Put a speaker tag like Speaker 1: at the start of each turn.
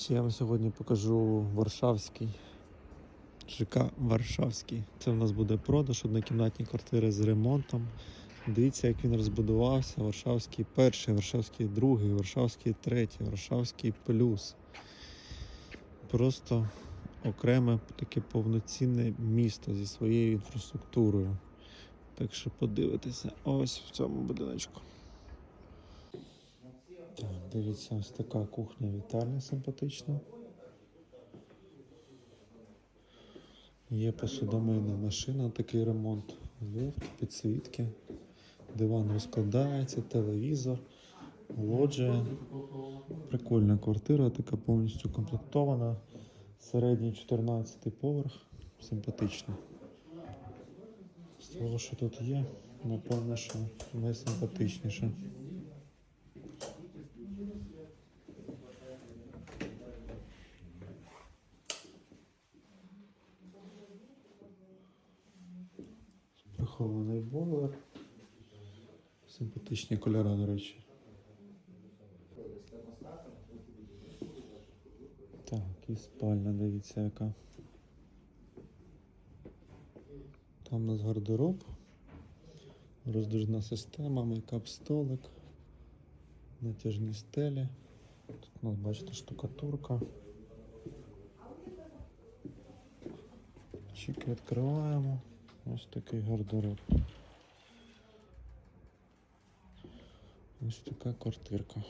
Speaker 1: Ще я вам сьогодні покажу Варшавський. ЖК Варшавський. Це в нас буде продаж однокімнатні квартири з ремонтом. Дивіться, як він розбудувався. Варшавський перший, Варшавський другий, Варшавський третій, Варшавський плюс. Просто окреме таке повноцінне місто зі своєю інфраструктурою. Так що подивитися ось в цьому будиночку. Дивіться, ось така кухня вітальня симпатична. Є посудомийна машина, такий ремонт, ліфт, підсвітки, диван розкладається, телевізор, лоджія. Прикольна квартира, така повністю комплектована. Середній 14 поверх, симпатично. З того, що тут є, напевно, що найсимпатичніше. Прихований бойлер. Симпатичні кольори, до речі. Так, і спальня, дивіться, яка. Там у нас гардероб, роздвижна система, мейкап столик, натяжні стелі. Тут у нас, бачите, штукатурка. Чик відкриваємо. Ось такий гардероб. Ось така квартирка.